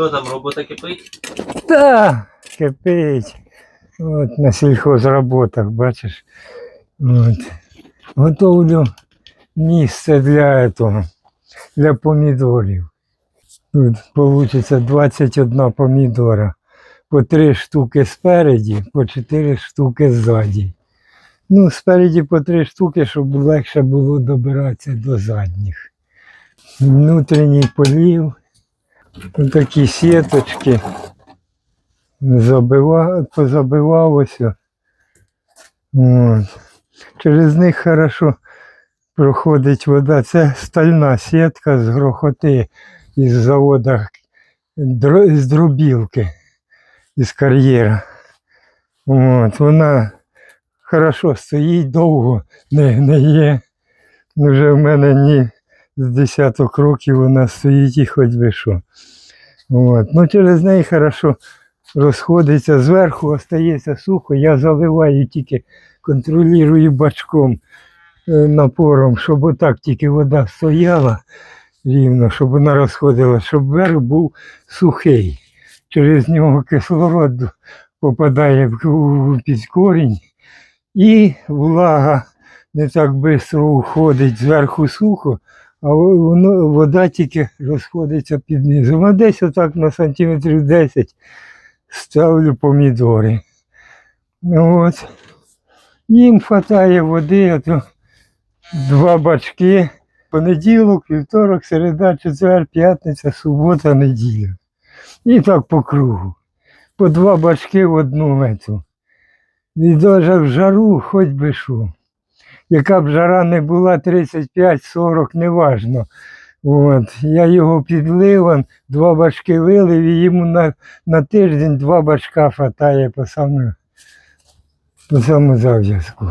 Що там, робота кипить? Та, кипить. От на сільхозроботах, бачиш. От. Готовлю місце для того, для помідорів. Тут вийде 21 помідора. По 3 штуки спереді, по 4 штуки ззаді. Ну, спереді по 3 штуки, щоб легше було добиратися до задніх. Внутрішній полів. Такі сіточки. Забива, позабивалося. От. Через них хорошо проходить вода. Це стальна сітка з грохоти із завода з дробілки, із кар'єра. От. Вона хорошо стоїть довго, не гниє. Вже в мене ні з десяток років вона стоїть і хоч би що. От. Ну, через неї хорошо розходиться, зверху остається сухо, я заливаю тільки, контролюю бачком е, напором, щоб отак тільки вода стояла рівно, щоб вона розходилася, щоб верх був сухий. Через нього кислород попадає в- під корінь і влага не так швидко уходить зверху сухо, а воно, вода тільки розходиться під низом. А десь отак на сантиметрів 10 ставлю помідори. От. Їм вистачає води, а то два бачки. Понеділок, вівторок, середа, четвер, п'ятниця, субота, неділя. І так по кругу. По два бачки в одну мету. І навіть в жару хоч би що. Яка б жара не була 35-40, неважно. От. Я його підлив, два бачки вилив, і йому на, на тиждень два бачка хватає по самому, по самому зав'язку.